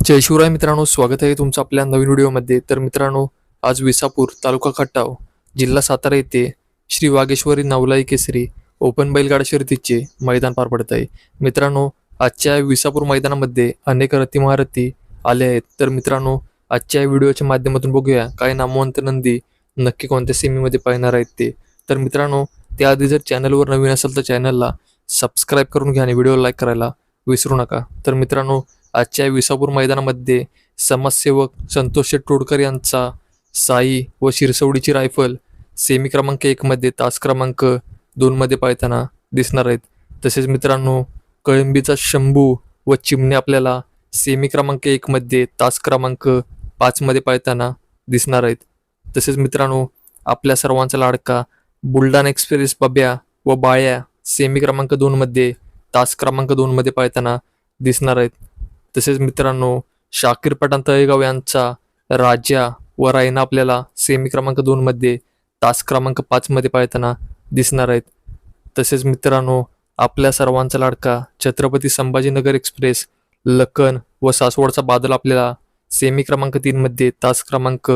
जय शिवराय मित्रांनो स्वागत आहे तुमचं आपल्या नवीन व्हिडिओमध्ये. तर मित्रांनो आज विसापूर तालुका खटाव जिल्हा सातारा येथे श्री वागेश्वरी नवलाई केसरी ओपन बैलगाडा शर्यतीचे मैदान पार पडत आहे. मित्रांनो आजच्या विसापूर मैदानामध्ये अनेक रथी आले आहेत. तर मित्रांनो आजच्या व्हिडिओच्या माध्यमातून बघूया काही नामवंत नंदी नक्की कोणत्या सेमीमध्ये पाहणार आहेत ते. तर मित्रांनो त्याआधी जर चॅनलवर नवीन असेल तर चॅनलला सबस्क्राईब करून घ्या आणि व्हिडिओ लाईक करायला विसरू नका. तर मित्रांनो आजच्या विसापूर मैदानामध्ये समाजसेवक संतोष टोडकर यांचा साई व शिरसवडीची रायफल सेमी क्रमांक एकमध्ये तास क्रमांक दोनमध्ये पाळताना दिसणार आहेत. तसेच मित्रांनो कळंबीचा शंभू व चिमणे आपल्याला सेमी क्रमांक एकमध्ये तास क्रमांक पाचमध्ये पाळताना दिसणार आहेत. तसेच मित्रांनो आपल्या सर्वांचा लाडका बुलढाणा एक्सप्रेस बब्या व बाळ्या सेमी क्रमांक दोनमध्ये तास क्रमांक दोनमध्ये पाळताना दिसणार आहेत. तसेच मित्रांनो शाकीर पठाण तळेगाव यांचा राजा व रायना आपल्याला सेमी क्रमांक दोनमध्ये तास क्रमांक पाचमध्ये पाळताना दिसणार आहेत. तसेच मित्रांनो आपल्या सर्वांचा लाडका छत्रपती संभाजीनगर एक्सप्रेस लखन व सासवडचा बादल आपल्याला सेमी क्रमांक तीनमध्ये तास क्रमांक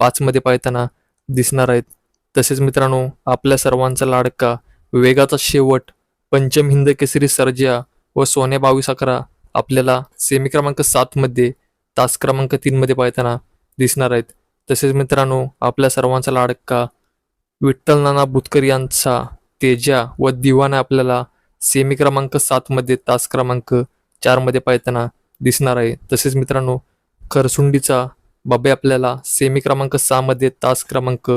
पाचमध्ये पाळताना दिसणार आहेत. तसेच मित्रांनो आपल्या सर्वांचा लाडका वेगाचा शेवट पंचम हिंद केसरी सर्जा व सोन्या बावीस अकरा आपल्याला सेमी क्रमांक सातमध्ये तास क्रमांक तीनमध्ये पाहताना दिसणार आहेत. तसेच मित्रांनो आपल्या सर्वांचा लाडका विठ्ठल नाना बुतकर यांचा तेजा व दिवाना आपल्याला सेमी क्रमांक सातमध्ये तास क्रमांक चारमध्ये पाहताना दिसणार आहे. तसेच मित्रांनो खरसुंडीचा बाबे आपल्याला सेमी क्रमांक सहामध्ये तास क्रमांक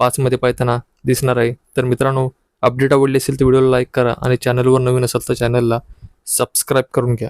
पाचमध्ये पाहताना दिसणार आहे. तर मित्रांनो अपडेट आवडली असेल तर व्हिडिओला लाईक करा आणि चॅनलवर नवीन असेल तर चॅनलला सबस्क्राईब करून घ्या.